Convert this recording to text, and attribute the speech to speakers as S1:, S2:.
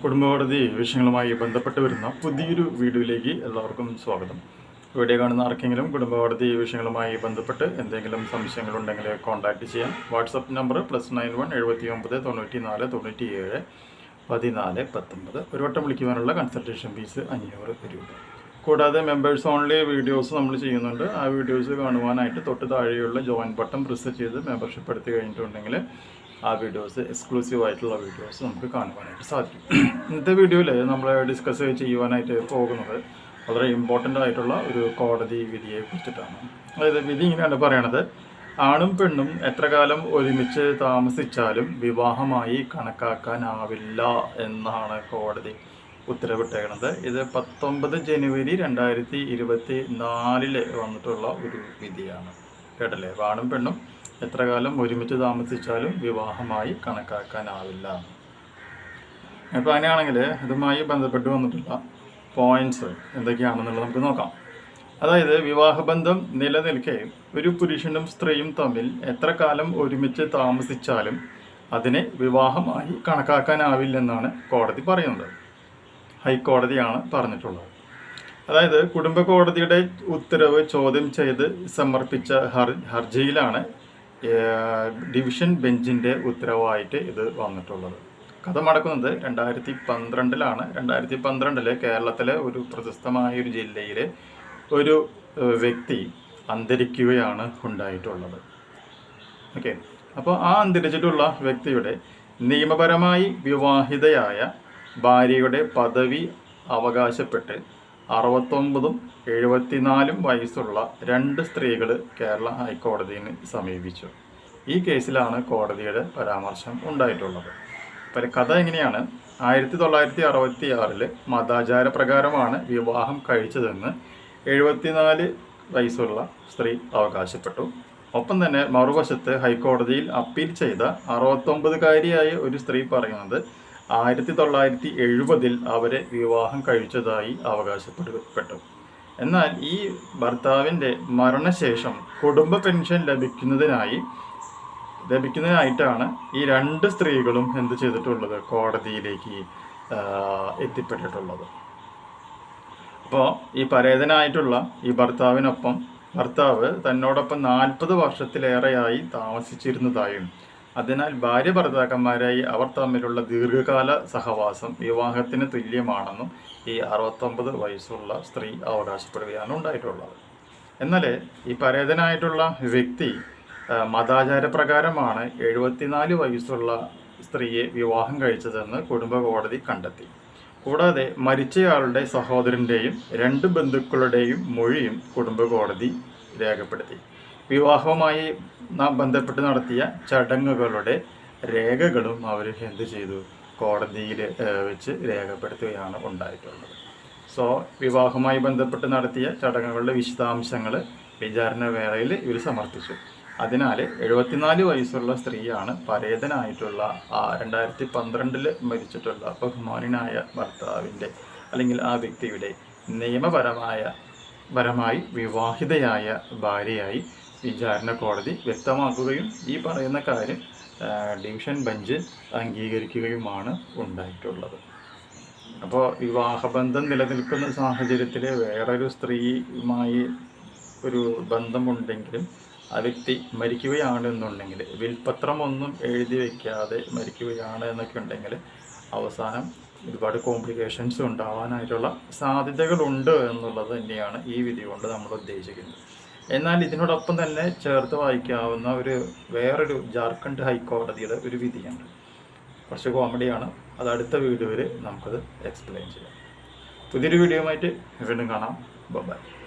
S1: കുടുംബകോടതി വിഷയങ്ങളുമായി ബന്ധപ്പെട്ട് വരുന്ന പുതിയൊരു വീഡിയോയിലേക്ക് എല്ലാവർക്കും സ്വാഗതം. വീഡിയോ കാണുന്ന ആർക്കെങ്കിലും കുടുംബകോടതി വിഷയങ്ങളുമായി ബന്ധപ്പെട്ട് എന്തെങ്കിലും സംശയങ്ങളുണ്ടെങ്കിൽ കോൺടാക്ട് ചെയ്യാം WhatsApp number plus nine one എഴുപത്തി ഒമ്പത് തൊണ്ണൂറ്റി നാല് തൊണ്ണൂറ്റി ഏഴ് പതിനാല് പത്തൊമ്പത്. ഒരു വട്ടം വിളിക്കുവാനുള്ള കൺസൾട്ടേഷൻ ഫീസ് അഞ്ഞൂറ് രൂപ. കൂടാതെ മെമ്പേഴ്സ് ഓൺലി വീഡിയോസ് നമ്മൾ ചെയ്യുന്നുണ്ട്. ആ വീഡിയോസ് കാണുവാനായിട്ട് തൊട്ട് താഴെയുള്ള ജോയിൻ ബട്ടൺ പ്രസ് ചെയ്ത് മെമ്പർഷിപ്പ് എടുത്ത് കഴിഞ്ഞിട്ടുണ്ടെങ്കിൽ ആ വീഡിയോസ് എക്സ്ക്ലൂസീവ് ആയിട്ടുള്ള വീഡിയോസ് നമുക്ക് കാണുവാനായിട്ട് സാധിക്കും. ഇന്നത്തെ വീഡിയോയിൽ നമ്മൾ ഡിസ്കസ് ചെയ്യുവാനായിട്ട് പോകുന്നത് വളരെ ഇമ്പോർട്ടന്റ് ആയിട്ടുള്ള ഒരു കോടതി വിധിയെ കുറിച്ചിട്ടാണ്. അതായത് വിധി ഇങ്ങനെയാണ് പറയണത്. ആണും പെണ്ണും എത്ര കാലം ഒരുമിച്ച് താമസിച്ചാലും വിവാഹമായി കണക്കാക്കാനാവില്ല എന്നാണ് കോടതി ഉത്തരവിട്ടേക്കുന്നത് ഇത് പത്തൊമ്പത് ജനുവരി രണ്ടായിരത്തി ഇരുപത്തി നാലിൽ വന്നിട്ടുള്ള ഒരു വിധിയാണ് കേട്ടല്ലേ? ആണും പെണ്ണും എത്ര കാലം ഒരുമിച്ച് താമസിച്ചാലും വിവാഹമായി കണക്കാക്കാനാവില്ല. അപ്പോൾ അങ്ങനെയാണെങ്കിൽ ഇതുമായി ബന്ധപ്പെട്ട് വന്നിട്ടുള്ള പോയിന്റ്സ് എന്തൊക്കെയാണെന്നുള്ളത് നമുക്ക് നോക്കാം. അതായത് വിവാഹബന്ധം നിലനിൽക്കെ ഒരു പുരുഷനും സ്ത്രീയും തമ്മിൽ എത്ര കാലം ഒരുമിച്ച് താമസിച്ചാലും അതിനെ വിവാഹമായി കണക്കാക്കാനാവില്ലെന്നാണ് കോടതി പറയുന്നത്. ഹൈക്കോടതിയാണ് പറഞ്ഞിട്ടുള്ളത്. അതായത് കുടുംബ കോടതിയുടെ ഉത്തരവ് ചോദ്യം ചെയ്ത് സമർപ്പിച്ച ഹർ ഹർജിയിലാണ് ഡിവിഷൻ ബെഞ്ചിന്റെ ഉത്തരവായിട്ട് ഇത് വന്നിട്ടുള്ളത്. കഥ നടക്കുന്നത് രണ്ടായിരത്തി പന്ത്രണ്ടിലാണ്. രണ്ടായിരത്തി പന്ത്രണ്ടിൽ കേരളത്തിലെ ഒരു പ്രശസ്തമായ ഒരു ജില്ലയിലെ ഒരു വ്യക്തി അന്തരിക്കുകയാണ് ഉണ്ടായിട്ടുള്ളത്. ഓക്കെ. അപ്പോൾ ആ അന്തരിച്ചിട്ടുള്ള വ്യക്തിയുടെ നിയമപരമായി വിവാഹിതയായ ഭാര്യയുടെ പദവി അവകാശപ്പെട്ട് അറുപത്തൊമ്പതും എഴുപത്തിനാലും വയസ്സുള്ള രണ്ട് സ്ത്രീകൾ കേരള ഹൈക്കോടതിയെ സമീപിച്ചു. ഈ കേസിലാണ് കോടതിയുടെ പരാമർശം ഉണ്ടായിട്ടുള്ളത്. അപ്പോൾ കഥ എങ്ങനെയാണ്? ആയിരത്തി തൊള്ളായിരത്തി അറുപത്തി ആറിൽ മതാചാര പ്രകാരമാണ് വിവാഹം കഴിച്ചതെന്ന് എഴുപത്തിനാല് വയസ്സുള്ള സ്ത്രീ അവകാശപ്പെട്ടു. ഒപ്പം തന്നെ മറുവശത്ത് ഹൈക്കോടതിയിൽ അപ്പീൽ ചെയ്ത അറുപത്തൊമ്പതുകാരിയായ ഒരു സ്ത്രീ പറയുന്നത് ആയിരത്തി തൊള്ളായിരത്തി എഴുപതിൽ അവരെ വിവാഹം കഴിച്ചതായി അവകാശപ്പെടപ്പെട്ടു എന്നാൽ ഈ ഭർത്താവിന്റെ മരണശേഷം കുടുംബ പെൻഷൻ ലഭിക്കുന്നതിനായി ലഭിക്കുന്നതിനായിട്ടാണ് ഈ രണ്ട് സ്ത്രീകളും എന്ത് ചെയ്തിട്ടുള്ളത്? കോടതിയിലേക്ക് എത്തിപ്പെട്ടിട്ടുള്ളത്. അപ്പോൾ ഈ പരേതനായിട്ടുള്ള ഈ ഭർത്താവിനൊപ്പം ഭർത്താവ് തന്നോടൊപ്പം നാൽപ്പത് വർഷത്തിലേറെയായി താമസിച്ചിരുന്നതായും അതിനാൽ ഭാര്യ ഭർത്താക്കന്മാരായി അവർ തമ്മിലുള്ള ദീർഘകാല സഹവാസം വിവാഹത്തിന് തുല്യമാണെന്നും ഈ അറുപത്തൊമ്പത് വയസ്സുള്ള സ്ത്രീ അവകാശപ്പെടുകയാണ് ഉണ്ടായിട്ടുള്ളത്. എന്നാൽ ഈ പരേതനായിട്ടുള്ള വ്യക്തി മതാചാരപ്രകാരമാണ് എഴുപത്തിനാല് വയസ്സുള്ള സ്ത്രീയെ വിവാഹം കഴിച്ചതെന്ന് കുടുംബ കോടതി കണ്ടെത്തി. കൂടാതെ മരിച്ചയാളുടെ സഹോദരന്റെയും രണ്ട് ബന്ധുക്കളുടെയും മൊഴിയും കുടുംബ കോടതി രേഖപ്പെടുത്തി. വിവാഹവുമായി ബന്ധപ്പെട്ട് നടത്തിയ ചടങ്ങുകളുടെ രേഖകളും അവർ എന്ത് ചെയ്തു? കോടതിയിൽ വെച്ച് രേഖപ്പെടുത്തുകയാണ് ഉണ്ടായിട്ടുള്ളത്. സോ വിവാഹവുമായി ബന്ധപ്പെട്ട് നടത്തിയ ചടങ്ങുകളുടെ വിശദാംശങ്ങൾ വിചാരണ വേളയിൽ ഇവർ സമർപ്പിച്ചു. അതിനാൽ എഴുപത്തിനാല് വയസ്സുള്ള സ്ത്രീയാണ് പരേതനായിട്ടുള്ള ആ രണ്ടായിരത്തി പന്ത്രണ്ടിൽ മരിച്ചിട്ടുള്ള ബഹുമാനായ ഭർത്താവിന്റെ അല്ലെങ്കിൽ ആ വ്യക്തിയുടെ നിയമപരമായ പരമായി വിവാഹിതയായ ഭാര്യയായി വിചാരണ കോടതി വ്യക്തമാക്കുകയും ഈ പറയുന്ന കാര്യം ഡിവിഷൻ ബെഞ്ച് അംഗീകരിക്കുകയുമാണ് ഉണ്ടായിട്ടുള്ളത്. അപ്പോൾ വിവാഹബന്ധം നിലനിൽക്കുന്ന സാഹചര്യത്തിൽ വേറൊരു സ്ത്രീയുമായി ഒരു ബന്ധമുണ്ടെങ്കിലും ആ വ്യക്തി മരിക്കുകയാണെന്നുണ്ടെങ്കിൽ വിൽപത്രമൊന്നും എഴുതി വയ്ക്കാതെ മരിക്കുകയാണ് എന്നൊക്കെ ഉണ്ടെങ്കിൽ അവസാനം ഒരുപാട് കോംപ്ലിക്കേഷൻസ് ഉണ്ടാവാനായിട്ടുള്ള സാധ്യതകളുണ്ട് എന്നുള്ളത് തന്നെയാണ് ഈ വിധി കൊണ്ട് നമ്മൾ ഉദ്ദേശിക്കുന്നത്. എന്നാൽ ഇതിനോടൊപ്പം തന്നെ ചേർത്ത് വായിക്കാവുന്ന ഒരു വേറൊരു ജാർഖണ്ഡ് ഹൈക്കോടതിയുടെ ഒരു വിധിയുണ്ട്. കുറച്ച് കോമഡിയാണ്. അത് അടുത്ത വീഡിയോയിൽ നമുക്കത് എക്സ്പ്ലെയിൻ ചെയ്യാം. പുതിയൊരു വീഡിയോയുമായിട്ട് വീണ്ടും കാണാം. ബൈ